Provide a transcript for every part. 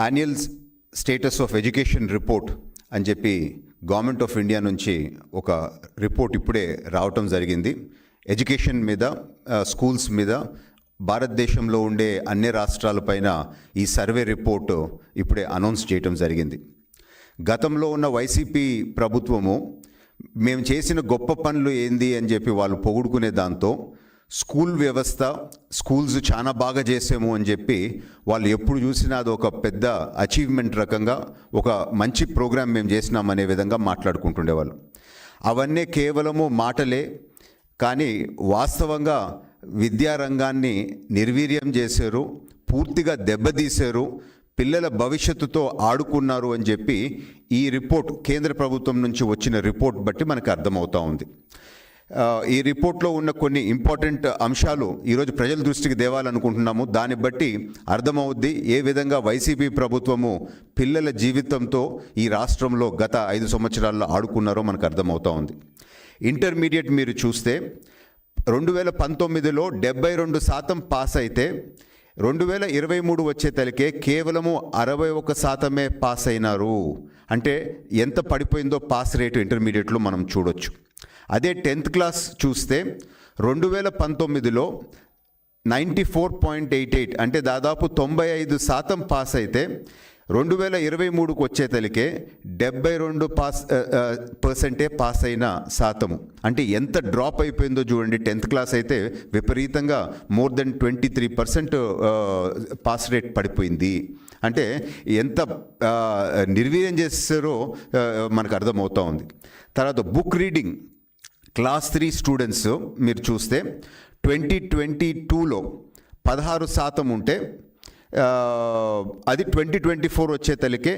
Annual status of education report అని చెప్పి government of India నుంచి ఒక రిపోర్ట్ ఇప్పుడే రావటం జరిగింది. ఎడ్యుకేషన్ మీద స్కూల్స్ మీద భారతదేశంలో ఉండే అన్ని రాష్ట్రాలపైన ఈ సర్వే రిపోర్టు ఇప్పుడే అనౌన్స్ చేయటం జరిగింది. గతంలో ఉన్న వైసీపీ ప్రభుత్వము మేము చేసిన గొప్ప పనులు ఏంది అని చెప్పి వాళ్ళు పొగుడుకునే దాంతో స్కూల్ వ్యవస్థ స్కూల్స్ చాలా బాగా చేసాము అని చెప్పి వాళ్ళు ఎప్పుడు చూసినా అది ఒక పెద్ద అచీవ్మెంట్ రకంగా ఒక మంచి ప్రోగ్రామ్ మేము చేసినాం అనే విధంగా మాట్లాడుకుంటుండేవాళ్ళు. అవన్నీ కేవలము మాటలే కానీ వాస్తవంగా విద్యారంగాన్ని నిర్వీర్యం చేశారు పూర్తిగా దెబ్బతీశారు పిల్లల భవిష్యత్తుతో ఆడుకున్నారు అని చెప్పి ఈ రిపోర్ట్ కేంద్ర ప్రభుత్వం నుంచి వచ్చిన రిపోర్ట్ బట్టి మనకు అర్థమవుతా ఉంది. ఈ రిపోర్ట్లో ఉన్న కొన్ని ఇంపార్టెంట్ అంశాలు ఈరోజు ప్రజల దృష్టికి తేవాలనుకుంటున్నాము. దాన్ని బట్టి అర్థమవుద్ది ఏ విధంగా వైసీపీ ప్రభుత్వము పిల్లల జీవితంతో ఈ రాష్ట్రంలో గత ఐదు సంవత్సరాల్లో ఆడుకున్నారో మనకు అర్థమవుతా ఉంది. ఇంటర్మీడియట్ మీరు చూస్తే రెండు వేల పంతొమ్మిదిలో డెబ్బై రెండు శాతం పాస్ అయితే రెండు వేల ఇరవై మూడు వచ్చే తలకే కేవలము అరవై ఒక శాతమే పాస్ అయినారు. అంటే ఎంత పడిపోయిందో పాస్ రేటు ఇంటర్మీడియట్లో మనం చూడొచ్చు. అదే టెన్త్ క్లాస్ చూస్తే రెండు వేల పంతొమ్మిదిలో ninety four point eight eight అంటే దాదాపు తొంభై ఐదు శాతం పాస్ అయితే రెండు వేల ఇరవై మూడుకు వచ్చేతలికే డెబ్బై రెండు పాస్ పర్సెంటే పాస్ అయిన శాతము. అంటే ఎంత డ్రాప్ అయిపోయిందో చూడండి. టెన్త్ క్లాస్ అయితే విపరీతంగా more than twenty three percent pass rate పడిపోయింది. అంటే ఎంత నిర్వీర్యం చేస్తారో మనకు అర్థమవుతూ ఉంది. తర్వాత book reading. Class three students మీరు చూస్తే ట్వంటీ ట్వంటీ టూలో పదహారు శాతం ఉంటే అది ట్వంటీ ట్వంటీ ఫోర్ వచ్చే తలికే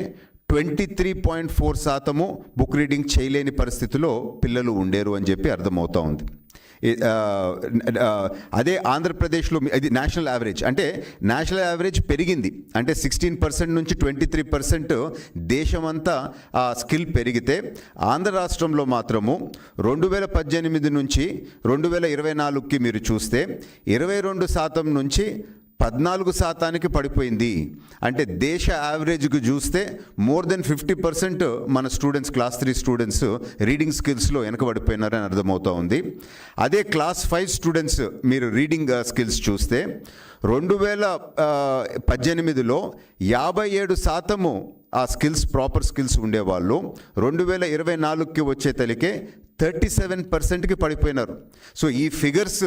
ట్వంటీ త్రీ పాయింట్ ఫోర్ శాతము బుక్ రీడింగ్ చేయలేని పరిస్థితిలో పిల్లలు ఉండేరు అని చెప్పి అర్థమవుతా ఉంది. అదే ఆంధ్రప్రదేశ్లో ఇది నేషనల్ యావరేజ్ అంటే నేషనల్ యావరేజ్ పెరిగింది. అంటే సిక్స్టీన్ పర్సెంట్ నుంచి ట్వంటీ త్రీ పర్సెంట్ దేశమంతా ఆ స్కిల్ పెరిగితే ఆంధ్ర రాష్ట్రంలో మాత్రము రెండు వేల పద్దెనిమిది నుంచి రెండు వేల ఇరవై నాలుగుకి మీరు చూస్తే ఇరవై రెండు శాతం నుంచి పద్నాలుగు శాతానికి పడిపోయింది. అంటే దేశ యావరేజ్కి చూస్తే మోర్ దెన్ ఫిఫ్టీ పర్సెంట్ మన students class three students reading స్కిల్స్లో వెనకబడిపోయినారని అర్థమవుతూ ఉంది. అదే క్లాస్ ఫైవ్ స్టూడెంట్స్ మీరు రీడింగ్ స్కిల్స్ చూస్తే రెండు వేల పద్దెనిమిదిలో యాభై ఏడు శాతము ఆ స్కిల్స్ ప్రాపర్ స్కిల్స్ ఉండేవాళ్ళు. రెండు వేల ఇరవై నాలుగుకి వచ్చే తలికే థర్టీ సెవెన్ పర్సెంట్కి పడిపోయినారు. సో ఈ figures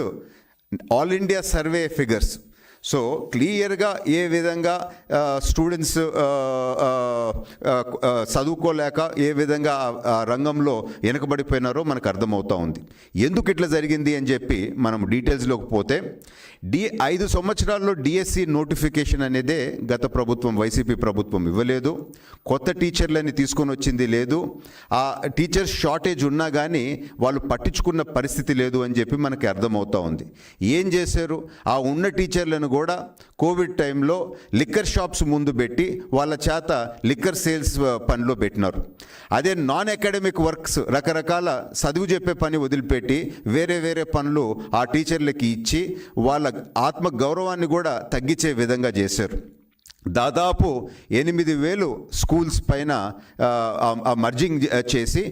all India survey figures so క్లియర్గా ఏ విధంగా స్టూడెంట్స్ చదువుకోలేక ఏ విధంగా ఆ- రంగంలో వెనకబడిపోయినారో మనకు అర్థమవుతా ఉంది. ఎందుకు ఇట్లా జరిగింది అని చెప్పి మనం డీటెయిల్స్లోకి పోతే డి ఐదు సంవత్సరాల్లో డిఎస్సి నోటిఫికేషన్ అనేదే గత ప్రభుత్వం వైసీపీ ప్రభుత్వం ఇవ్వలేదు. కొత్త టీచర్లని తీసుకొని వచ్చింది లేదు. ఆ టీచర్స్ షార్టేజ్ ఉన్నా కానీ వాళ్ళు పట్టించుకున్న పరిస్థితి లేదు అని చెప్పి మనకి అర్థమవుతా ఉంది. ఏం చేశారు? ఆ ఉన్న టీచర్లను కూడా కోవిడ్ టైంలో లిక్కర్ షాప్స్ ముందు పెట్టి వాళ్ళ చేత లిక్కర్ సేల్స్ పనిలో పెట్టినారు. అదే నాన్ అకాడమిక్ వర్క్స్ రకరకాల చదువు చెప్పే పని వదిలిపెట్టి వేరే వేరే పనులు ఆ టీచర్లకి ఇచ్చి వాళ్ళ ఆత్మ గౌరవాన్ని కూడా తగ్గించే విధంగా చేశారు. దాదాపు ఎనిమిది వేలు స్కూల్స్ పైన మర్జింగ్ చేసి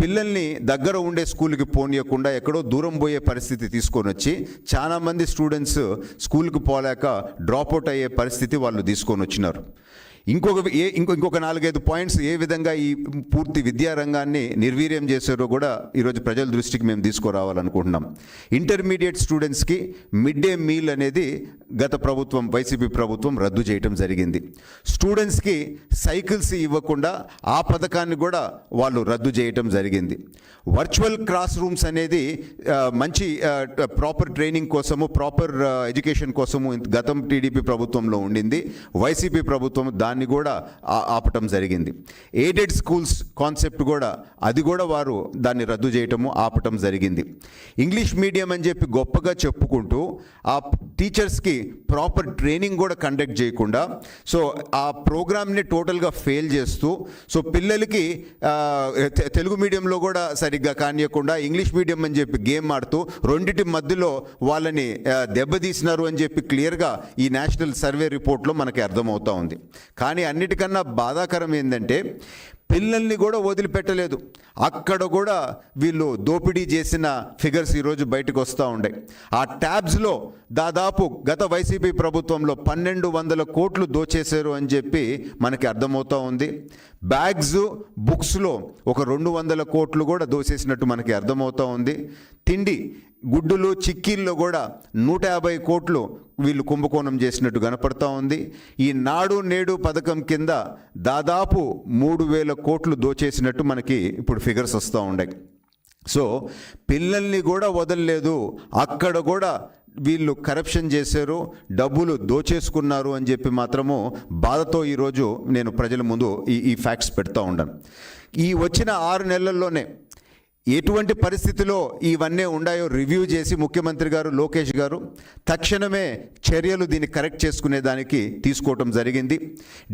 పిల్లల్ని దగ్గర ఉండే స్కూల్కి పోనీయకుండా ఎక్కడో దూరం పోయే పరిస్థితి తీసుకొని వచ్చి చాలామంది స్టూడెంట్స్ స్కూల్కి పోలేక డ్రాప్ అవుట్ అయ్యే పరిస్థితి వాళ్ళు తీసుకొని వచ్చినారు. ఇంకొక ఏ ఇంకో ఇంకొక నాలుగైదు పాయింట్స్ ఏ విధంగా ఈ పూర్తి విద్యారంగాన్ని నిర్వీర్యం చేశారో కూడా ఈరోజు ప్రజల దృష్టికి మేము తీసుకురావాలనుకుంటున్నాం. ఇంటర్మీడియట్ స్టూడెంట్స్కి మిడ్ డే మీల్ అనేది గత ప్రభుత్వం వైసీపీ ప్రభుత్వం రద్దు చేయటం జరిగింది. స్టూడెంట్స్కి సైకిల్స్ ఇవ్వకుండా ఆ పథకాన్ని కూడా వాళ్ళు రద్దు చేయటం జరిగింది. వర్చువల్ క్లాస్ రూమ్స్ అనేది మంచి ప్రాపర్ ట్రైనింగ్ కోసము ప్రాపర్ ఎడ్యుకేషన్ కోసము గతం టీడీపీ ప్రభుత్వంలో ఉండింది. వైసీపీ ప్రభుత్వం దాన్ని కూడా ఆపటం జరిగింది. ఎయిడెడ్ స్కూల్స్ కాన్సెప్ట్ కూడా అది కూడా వారు దాన్ని రద్దు చేయటము ఆపటం జరిగింది. ఇంగ్లీష్ మీడియం అని చెప్పి గొప్పగా చెప్పుకుంటూ ఆ టీచర్స్కి ప్రాపర్ ట్రైనింగ్ కూడా కండక్ట్ చేయకుండా సో ఆ ప్రోగ్రామ్ని టోటల్గా ఫెయిల్ చేస్తూ సో పిల్లలకి తెలుగు మీడియంలో కూడా సరిగ్గా కానియకుండా ఇంగ్లీష్ మీడియం అని చెప్పి గేమ్ ఆడుతూ రెండింటి మధ్యలో వాళ్ళని దెబ్బతీసినారు అని చెప్పి క్లియర్గా ఈ నేషనల్ సర్వే రిపోర్ట్లో మనకి అర్థమవుతా ఉంది. కానీ అన్నిటికన్నా బాధాకరం ఏంటంటే పిల్లల్ని కూడా వదిలిపెట్టలేదు. అక్కడ కూడా వీళ్ళు దోపిడీ చేసిన ఫిగర్స్ ఈరోజు బయటకు వస్తూ ఉండే. ఆ ట్యాబ్స్లో దాదాపు గత వైసీపీ ప్రభుత్వంలో పన్నెండు వందల కోట్లు దోచేశారు అని చెప్పి మనకి అర్థమవుతూ ఉంది. బ్యాగ్స్ బుక్స్లో ఒక రెండు వందల కోట్లు కూడా దోచేసినట్టు మనకి అర్థమవుతూ ఉంది. తిండి గుడ్డులు చిక్కీల్లో కూడా నూట యాభై కోట్లు వీళ్ళు కుంభకోణం చేసినట్టు కనపడతా ఉంది. ఈ నాడు నేడు పథకం కింద దాదాపు మూడు వేల కోట్లు దోచేసినట్టు మనకి ఇప్పుడు ఫిగర్స్ వస్తూ ఉన్నాయి. సో పిల్లల్ని కూడా వదలలేదు. అక్కడ కూడా వీళ్ళు కరప్షన్ చేశారు డబ్బులు దోచేసుకున్నారు అని చెప్పి మాత్రము బాధతో ఈరోజు నేను ప్రజల ముందు ఈ ఈ ఫ్యాక్ట్స్ పెడతా ఉన్నాను. ఈ వచ్చిన ఆరు నెలల్లోనే ఎటువంటి పరిస్థితిలో ఇవన్నీ ఉన్నాయో రివ్యూ చేసి ముఖ్యమంత్రి గారు లోకేష్ గారు తక్షణమే చర్యలు దీన్ని కరెక్ట్ చేసుకునే దానికి తీసుకోవటం జరిగింది.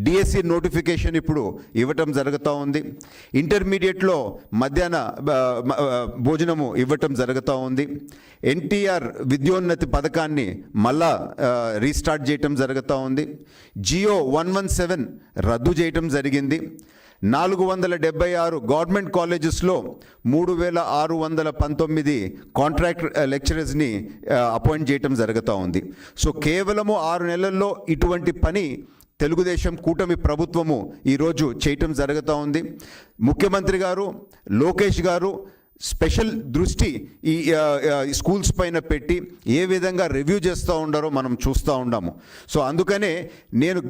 డిఎస్సి నోటిఫికేషన్ ఇప్పుడు ఇవ్వటం జరుగుతూ ఉంది. ఇంటర్మీడియట్లో మధ్యాహ్న భోజనము ఇవ్వటం జరుగుతూ ఉంది. ఎన్టీఆర్ విద్యోన్నతి పథకాన్ని మళ్ళా రీస్టార్ట్ చేయటం జరుగుతూ ఉంది. జియో వన్ వన్ సెవెన్ రద్దు చేయటం జరిగింది. నాలుగు వందల డెబ్బై ఆరు గవర్నమెంట్ కాలేజెస్లో మూడు వేల ఆరు వందల పంతొమ్మిది కాంట్రాక్ట్ లెక్చరర్స్ని అపాయింట్ చేయటం జరుగుతూ ఉంది. సో కేవలము ఆరు నెలల్లో ఇటువంటి పని తెలుగుదేశం కూటమి ప్రభుత్వము ఈరోజు చేయటం జరుగుతూ ఉంది. ముఖ్యమంత్రి గారు లోకేష్ గారు స్పెషల్ దృష్టి ఈ ఈ స్కూల్స్ పైన పెట్టి ఏ విధంగా రివ్యూ చేస్తూ ఉండారో మనం చూస్తూ ఉన్నాము సో అందుకనే నేను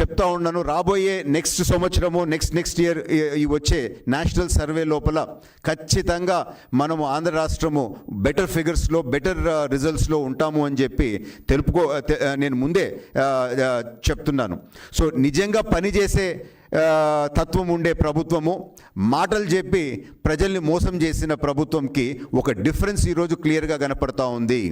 చెప్తా ఉన్నాను రాబోయే నెక్స్ట్ సంవత్సరము నెక్స్ట్ నెక్స్ట్ ఇయర్ ఈ వచ్చే నేషనల్ సర్వే లోపల ఖచ్చితంగా మనము ఆంధ్ర రాష్ట్రము బెటర్ ఫిగర్స్లో బెటర్ రిజల్ట్స్లో ఉంటాము అని చెప్పి తెలుపుకో నేను ముందే చెప్తున్నాను. సో నిజంగా పనిచేసే తత్వం ఉండే ప్రభుత్వము. మాటలు చెప్పి ప్రజల్ని మోసం చేసిన ప్రభుత్వంకి ఒక డిఫరెన్స్ ఈరోజు క్లియర్గా కనపడతా ఉంది.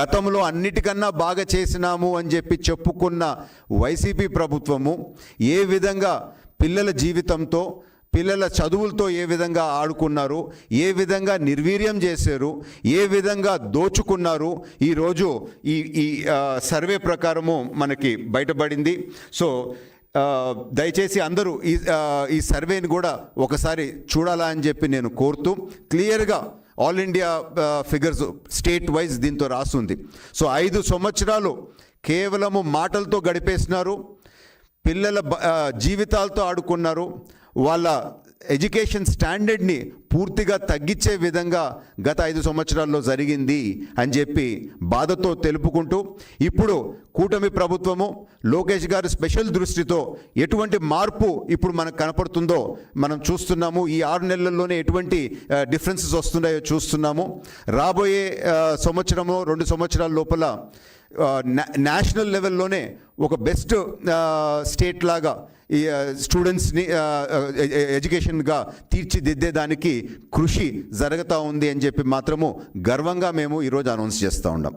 గతంలో అన్నిటికన్నా బాగా చేసినాము అని చెప్పి చెప్పుకున్న వైసీపీ ప్రభుత్వము ఏ విధంగా పిల్లల జీవితంతో పిల్లల చదువులతో ఏ విధంగా ఆడుకున్నారు ఏ విధంగా నిర్వీర్యం చేశారు ఏ విధంగా దోచుకున్నారు ఈరోజు ఈ ఈ సర్వే ప్రకారము మనకి బయటపడింది. సో దయచేసి అందరూ ఈ ఈ సర్వేని కూడా ఒకసారి చూడాలా అని చెప్పి నేను కోరుతూ క్లియర్గా all India figures state wise దీంతో రాస్తుంది సో ఐదు సంవత్సరాలు కేవలము మాటలతో గడిపేసినారు పిల్లల జీవితాలతో ఆడుకున్నారు వాళ్ళ ఎడ్యుకేషన్ స్టాండర్డ్ని పూర్తిగా తగ్గించే విధంగా గత ఐదు సంవత్సరాల్లో జరిగింది అని చెప్పి బాధతో తెలుపుకుంటూ ఇప్పుడు కూటమి ప్రభుత్వము లోకేష్ గారి స్పెషల్ దృష్టితో ఎటువంటి మార్పు ఇప్పుడు మనకు కనపడుతుందో మనం చూస్తున్నాము. ఈ ఆరు నెలల్లోనే ఎటువంటి డిఫరెన్సెస్ వస్తున్నాయో చూస్తున్నాము. రాబోయే సంవత్సరము రెండు సంవత్సరాల లోపల నేషనల్ లెవెల్లోనే ఒక బెస్ట్ స్టేట్ లాగా ఈ స్టూడెంట్స్ని ఎడ్యుకేషన్గా తీర్చిదిద్దేదానికి కృషి జరుగుతూ ఉంది అని చెప్పి మాత్రము గర్వంగా మేము ఈరోజు అనౌన్స్ చేస్తూ ఉన్నాం